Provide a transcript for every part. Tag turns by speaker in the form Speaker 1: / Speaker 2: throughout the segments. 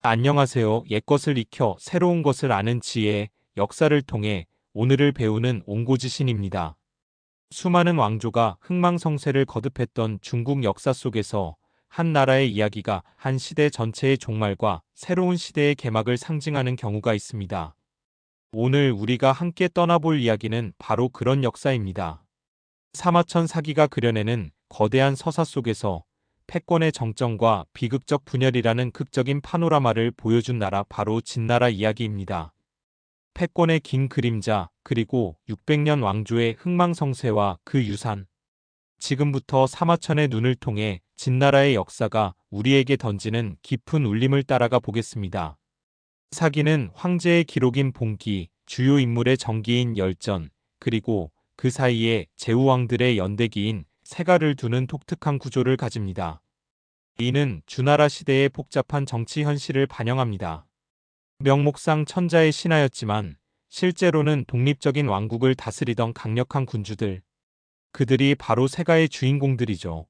Speaker 1: 안녕하세요. 옛것을 익혀 새로운 것을 아는 지혜, 역사를 통해 오늘을 배우는 옹고지신입니다. 수많은 왕조가 흥망성쇠를 거듭했던 중국 역사 속에서 한 나라의 이야기가 한 시대 전체의 종말과 새로운 시대의 개막을 상징하는 경우가 있습니다. 오늘 우리가 함께 떠나볼 이야기는 바로 그런 역사입니다. 사마천 사기가 그려내는 거대한 서사 속에서 패권의 정점과 비극적 분열이라는 극적인 파노라마를 보여준 나라 바로 진나라 이야기입니다. 패권의 긴 그림자 그리고 600년 왕조의 흥망성쇠와 그 유산. 지금부터 사마천의 눈을 통해 진나라의 역사가 우리에게 던지는 깊은 울림을 따라가 보겠습니다. 사기는 황제의 기록인 봉기, 주요 인물의 정기인 열전, 그리고 그 사이에 제후왕들의 연대기인 세가를 두는 독특한 구조를 가집니다. 이는 주나라 시대의 복잡한 정치 현실을 반영합니다. 명목상 천자의 신하였지만 실제로는 독립적인 왕국을 다스리던 강력한 군주들. 그들이 바로 세가의 주인공들이죠.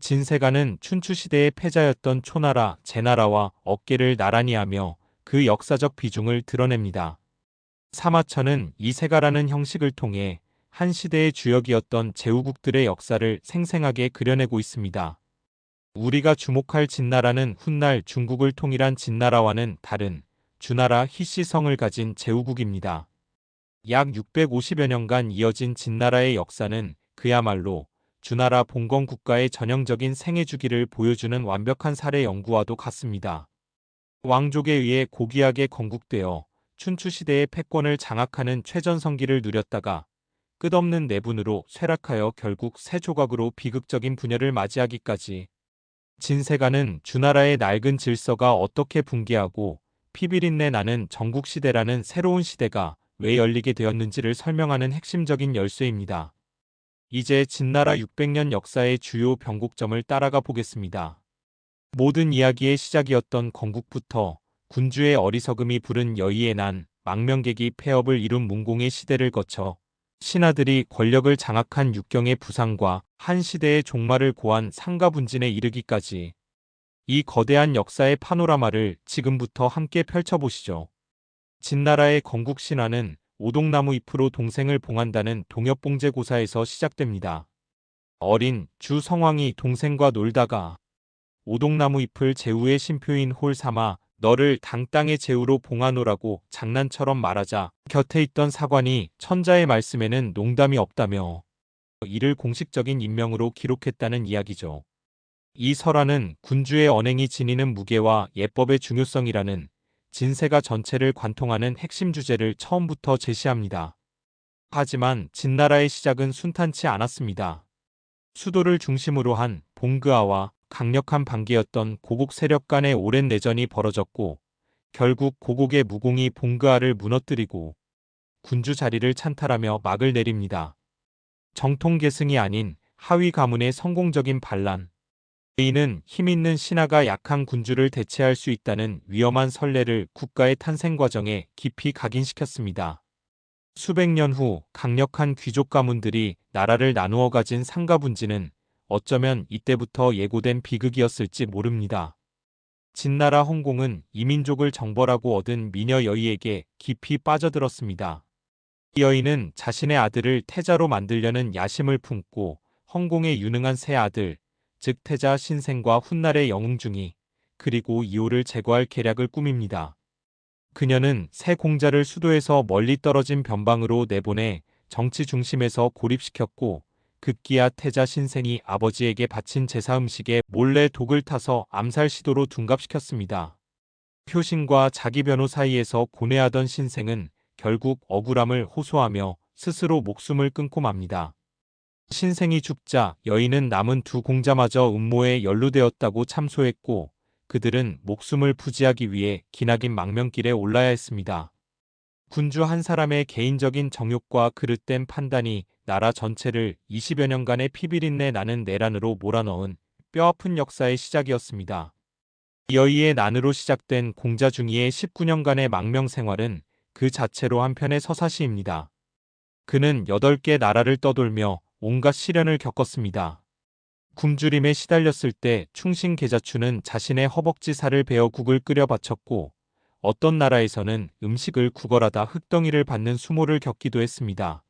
Speaker 1: 진세가는 춘추시대의 패자였던 초나라, 제나라와 어깨를 나란히 하며 그 역사적 비중을 드러냅니다. 사마천은 이 세가라는 형식을 통해 한 시대의 주역이었던 제후국들의 역사를 생생하게 그려내고 있습니다. 우리가 주목할 진나라는 훗날 중국을 통일한 진나라와는 다른 주나라 희씨성을 가진 제후국입니다. 약 650여 년간 이어진 진나라의 역사는 그야말로 주나라 봉건 국가의 전형적인 생애 주기를 보여주는 완벽한 사례 연구와도 같습니다. 왕족에 의해 고귀하게 건국되어 춘추시대의 패권을 장악하는 최전성기를 누렸다가 끝없는 내분으로 쇠락하여 결국 새 조각으로 비극적인 분열을 맞이하기까지 진세가는 주나라의 낡은 질서가 어떻게 붕괴하고 피비린내 나는 전국시대라는 새로운 시대가 왜 열리게 되었는지를 설명하는 핵심적인 열쇠입니다. 이제 진나라 600년 역사의 주요 변곡점을 따라가 보겠습니다. 모든 이야기의 시작이었던 건국부터 군주의 어리석음이 부른 여의의 난, 망명객이 폐업을 이룬 문공의 시대를 거쳐 신하들이 권력을 장악한 육경의 부상과 한 시대의 종말을 고한 상가분진에 이르기까지 이 거대한 역사의 파노라마를 지금부터 함께 펼쳐보시죠. 진나라의 건국 신화는 오동나무 잎으로 동생을 봉한다는 동엽봉제고사에서 시작됩니다. 어린 주 성왕이 동생과 놀다가 오동나무 잎을 제후의 신표인 홀 삼아 너를 당땅의 제후로 봉하노라고 장난처럼 말하자 곁에 있던 사관이 천자의 말씀에는 농담이 없다며 이를 공식적인 인명으로 기록했다는 이야기죠. 이 설화는 군주의 언행이 지니는 무게와 예법의 중요성이라는 진세가 전체를 관통하는 핵심 주제를 처음부터 제시합니다. 하지만 진나라의 시작은 순탄치 않았습니다. 수도를 중심으로 한 봉그아와 강력한 반기였던 고국 세력 간의 오랜 내전이 벌어졌고 결국 고국의 무공이 봉그아를 무너뜨리고 군주 자리를 찬탈하며 막을 내립니다. 정통 계승이 아닌 하위 가문의 성공적인 반란. 이는 힘있는 신하가 약한 군주를 대체할 수 있다는 위험한 선례를 국가의 탄생 과정에 깊이 각인시켰습니다. 수백 년 후 강력한 귀족 가문들이 나라를 나누어 가진 상가분지는 어쩌면 이때부터 예고된 비극이었을지 모릅니다. 진나라 홍공은 이민족을 정벌하고 얻은 미녀 여의에게 깊이 빠져들었습니다. 이 여인은 자신의 아들을 태자로 만들려는 야심을 품고 헝공에 유능한 새 아들, 즉 태자 신생과 훗날의 영웅중이 그리고 이호를 제거할 계략을 꾸밉니다. 그녀는 새 공자를 수도에서 멀리 떨어진 변방으로 내보내 정치 중심에서 고립시켰고 급기야 태자 신생이 아버지에게 바친 제사 음식에 몰래 독을 타서 암살 시도로 둔갑시켰습니다. 효신과 자기 변호 사이에서 고뇌하던 신생은 결국 억울함을 호소하며 스스로 목숨을 끊고 맙니다. 신생이 죽자 여인은 남은 두 공자마저 음모에 연루되었다고 참소했고 그들은 목숨을 부지하기 위해 기나긴 망명길에 올라야 했습니다. 군주 한 사람의 개인적인 정욕과 그릇된 판단이 나라 전체를 20여 년간의 피비린내 나는 내란으로 몰아넣은 뼈아픈 역사의 시작이었습니다. 여의의 난으로 시작된 공자 중의의 19년간의 망명 생활은 그 자체로 한편의 서사시입니다. 그는 8개 나라를 떠돌며 온갖 시련을 겪었습니다. 굶주림에 시달렸을 때 충신 계자추는 자신의 허벅지 살을 베어 국을 끓여 바쳤고 어떤 나라에서는 음식을 구걸하다 흙덩이를 받는 수모를 겪기도 했습니다.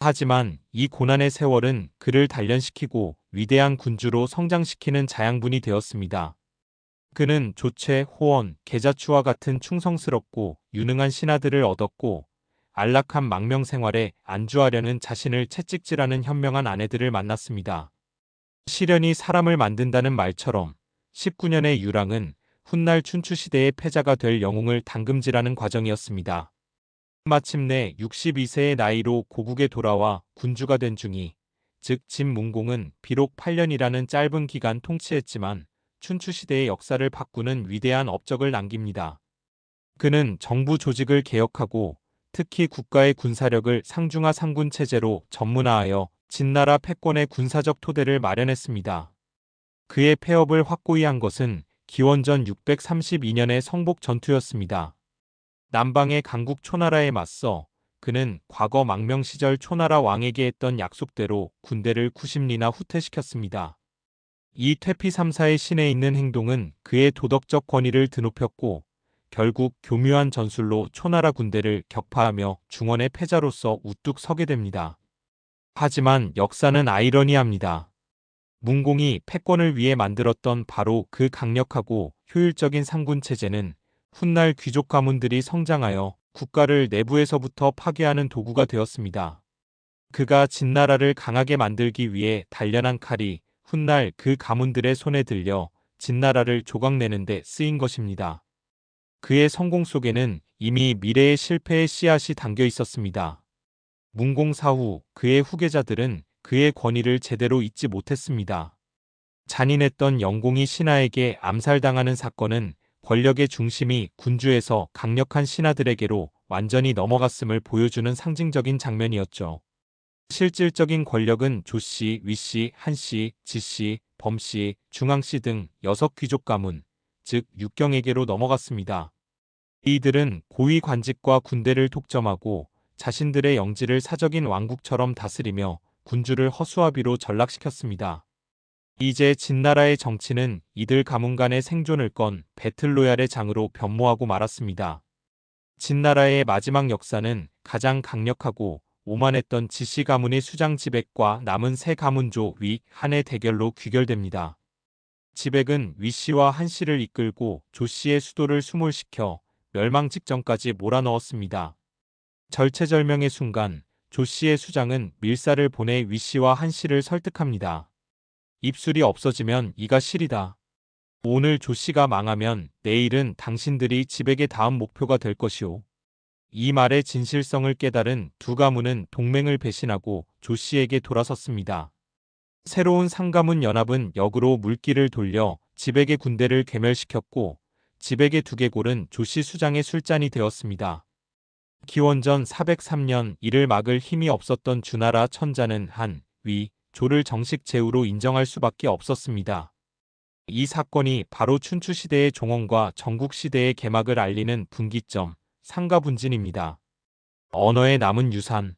Speaker 1: 하지만 이 고난의 세월은 그를 단련시키고 위대한 군주로 성장시키는 자양분이 되었습니다. 그는 조체, 호원, 계자추와 같은 충성스럽고 유능한 신하들을 얻었고 안락한 망명 생활에 안주하려는 자신을 채찍질하는 현명한 아내들을 만났습니다. 시련이 사람을 만든다는 말처럼 19년의 유랑은 훗날 춘추 시대의 패자가 될 영웅을 당금질하는 과정이었습니다. 마침내 62세의 나이로 고국에 돌아와 군주가 된 중이 즉 진문공은 비록 8년이라는 짧은 기간 통치했지만 춘추 시대의 역사를 바꾸는 위대한 업적을 남깁니다. 그는 정부 조직을 개혁하고 특히 국가의 군사력을 상중하 상군 체제로 전문화하여 진나라 패권의 군사적 토대를 마련했습니다. 그의 폐업을 확고히 한 것은 기원전 632년의 성복 전투였습니다. 남방의 강국 초나라에 맞서 그는 과거 망명 시절 초나라 왕에게 했던 약속대로 군대를 90리나 후퇴시켰습니다. 이 퇴피 3사의 신에 있는 행동은 그의 도덕적 권위를 드높였고 결국 교묘한 전술로 초나라 군대를 격파하며 중원의 패자로서 우뚝 서게 됩니다. 하지만 역사는 아이러니합니다. 문공이 패권을 위해 만들었던 바로 그 강력하고 효율적인 상군 체제는 훗날 귀족 가문들이 성장하여 국가를 내부에서부터 파괴하는 도구가 되었습니다. 그가 진나라를 강하게 만들기 위해 단련한 칼이 훗날 그 가문들의 손에 들려 진나라를 조각내는 데 쓰인 것입니다. 그의 성공 속에는 이미 미래의 실패의 씨앗이 담겨 있었습니다. 문공 사후 그의 후계자들은 그의 권위를 제대로 잊지 못했습니다. 잔인했던 영공이 신하에게 암살당하는 사건은 권력의 중심이 군주에서 강력한 신하들에게로 완전히 넘어갔음을 보여주는 상징적인 장면이었죠. 실질적인 권력은 조씨, 위씨, 한씨, 지씨, 범씨, 중앙씨 등 여섯 귀족 가문, 즉 육경에게로 넘어갔습니다. 이들은 고위 관직과 군대를 독점하고 자신들의 영지를 사적인 왕국처럼 다스리며 군주를 허수아비로 전락시켰습니다. 이제 진나라의 정치는 이들 가문 간의 생존을 건 배틀로얄의 장으로 변모하고 말았습니다. 진나라의 마지막 역사는 가장 강력하고 오만했던 지씨 가문의 수장 지백과 남은 세 가문조 위 한의 대결로 귀결됩니다. 지백은 위씨와 한씨를 이끌고 조씨의 수도를 수몰시켜 멸망 직전까지 몰아넣었습니다. 절체절명의 순간 조씨의 수장은 밀사를 보내 위씨와 한씨를 설득합니다. 입술이 없어지면 이가 실이다. 오늘 조씨가 망하면 내일은 당신들이 지백의 다음 목표가 될 것이오. 이 말의 진실성을 깨달은 두 가문은 동맹을 배신하고 조씨에게 돌아섰습니다. 새로운 상가문 연합은 역으로 물길을 돌려 지백의 군대를 괴멸시켰고 지백의 두개골은 조씨 수장의 술잔이 되었습니다. 기원전 403년 이를 막을 힘이 없었던 주나라 천자는 한, 위, 조를 정식 제후로 인정할 수밖에 없었습니다. 이 사건이 바로 춘추시대의 종언과 전국시대의 개막을 알리는 분기점, 상가분진입니다. 언어의 남은 유산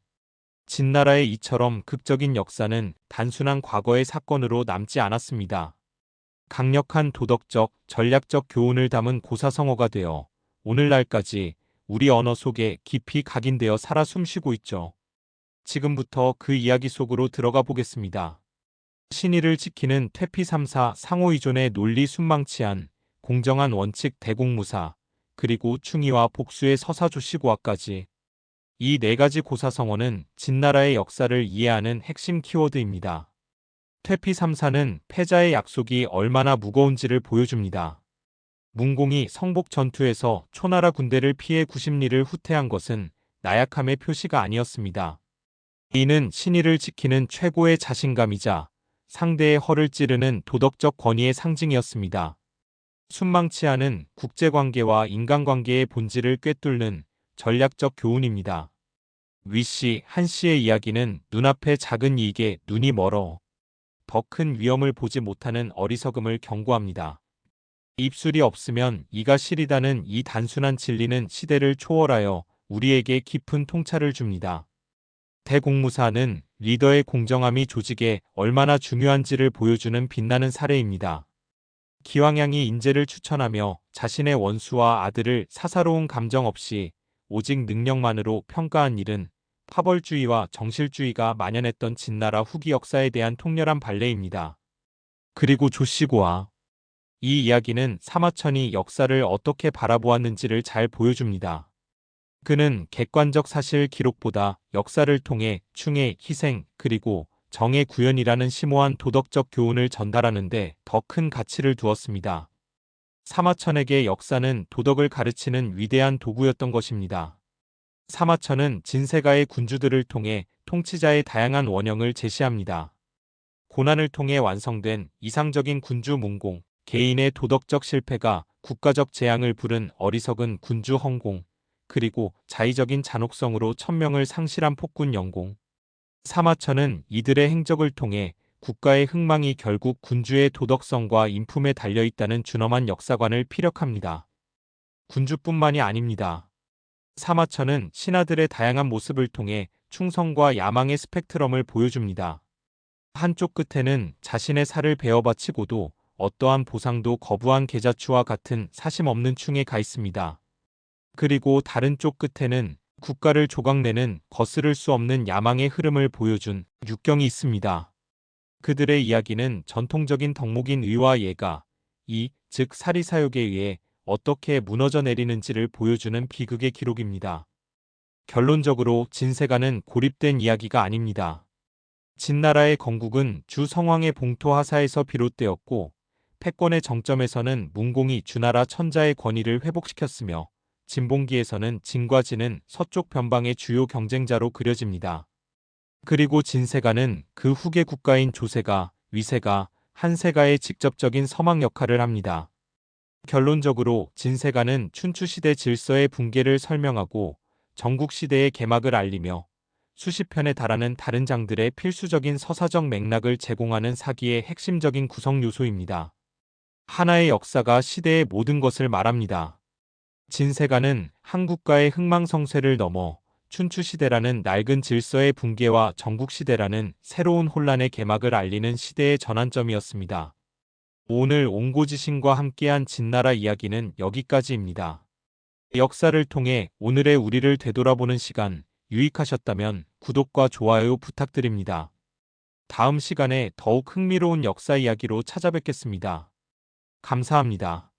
Speaker 1: 진나라의 이처럼 극적인 역사는 단순한 과거의 사건으로 남지 않았습니다. 강력한 도덕적, 전략적 교훈을 담은 고사성어가 되어 오늘날까지 우리 언어 속에 깊이 각인되어 살아 숨쉬고 있죠. 지금부터 그 이야기 속으로 들어가 보겠습니다. 신의를 지키는 퇴피 3사 상호의존의 논리 순망치한 공정한 원칙 대공무사 그리고 충의와 복수의 서사조시고화까지 이 네 가지 고사성어는 진나라의 역사를 이해하는 핵심 키워드입니다. 퇴피 3사는 패자의 약속이 얼마나 무거운지를 보여줍니다. 문공이 성복 전투에서 초나라 군대를 피해 90리를 후퇴한 것은 나약함의 표시가 아니었습니다. 이는 신의를 지키는 최고의 자신감이자 상대의 허를 찌르는 도덕적 권위의 상징이었습니다. 순망치 않은 국제관계와 인간관계의 본질을 꿰뚫는 전략적 교훈입니다. 위씨, 한씨의 이야기는 눈앞의 작은 이익에 눈이 멀어 더 큰 위험을 보지 못하는 어리석음을 경고합니다. 입술이 없으면 이가 시리다는 이 단순한 진리는 시대를 초월하여 우리에게 깊은 통찰을 줍니다. 대공무사는 리더의 공정함이 조직에 얼마나 중요한지를 보여주는 빛나는 사례입니다. 기왕양이 인재를 추천하며 자신의 원수와 아들을 사사로운 감정 없이 오직 능력만으로 평가한 일은 파벌주의와 정실주의가 만연했던 진나라 후기 역사에 대한 통렬한 발레입니다. 그리고 조시고와 이 이야기는 사마천이 역사를 어떻게 바라보았는지를 잘 보여줍니다. 그는 객관적 사실 기록보다 역사를 통해 충의 희생 그리고 정의 구현이라는 심오한 도덕적 교훈을 전달하는데 더 큰 가치를 두었습니다. 사마천에게 역사는 도덕을 가르치는 위대한 도구였던 것입니다. 사마천은 진세가의 군주들을 통해 통치자의 다양한 원형을 제시합니다. 고난을 통해 완성된 이상적인 군주 문공, 개인의 도덕적 실패가 국가적 재앙을 부른 어리석은 군주 헌공, 그리고 자의적인 잔혹성으로 천명을 상실한 폭군 영공. 사마천은 이들의 행적을 통해 국가의 흥망이 결국 군주의 도덕성과 인품에 달려있다는 준엄한 역사관을 피력합니다. 군주뿐만이 아닙니다. 사마천은 신하들의 다양한 모습을 통해 충성과 야망의 스펙트럼을 보여줍니다. 한쪽 끝에는 자신의 살을 베어 바치고도 어떠한 보상도 거부한 계자추와 같은 사심 없는 충에 가 있습니다. 그리고 다른 쪽 끝에는 국가를 조각내는 거스를 수 없는 야망의 흐름을 보여준 육경이 있습니다. 그들의 이야기는 전통적인 덕목인 의와 예가, 이, 즉 사리사욕에 의해 어떻게 무너져 내리는지를 보여주는 비극의 기록입니다. 결론적으로 진세가는 고립된 이야기가 아닙니다. 진나라의 건국은 주 성왕의 봉토 하사에서 비롯되었고 패권의 정점에서는 문공이 주나라 천자의 권위를 회복시켰으며 진봉기에서는 진과 진은 서쪽 변방의 주요 경쟁자로 그려집니다. 그리고 진세가는 그 후계 국가인 조세가, 위세가, 한세가의 직접적인 서막 역할을 합니다. 결론적으로 진세가는 춘추시대 질서의 붕괴를 설명하고 전국시대의 개막을 알리며 수십 편에 달하는 다른 장들의 필수적인 서사적 맥락을 제공하는 사기의 핵심적인 구성 요소입니다. 하나의 역사가 시대의 모든 것을 말합니다. 진세가는 한국가의 흥망성쇠를 넘어 춘추시대라는 낡은 질서의 붕괴와 전국시대라는 새로운 혼란의 개막을 알리는 시대의 전환점이었습니다. 오늘 옹고지신과 함께한 진나라 이야기는 여기까지입니다. 역사를 통해 오늘의 우리를 되돌아보는 시간 유익하셨다면 구독과 좋아요 부탁드립니다. 다음 시간에 더욱 흥미로운 역사 이야기로 찾아뵙겠습니다. 감사합니다.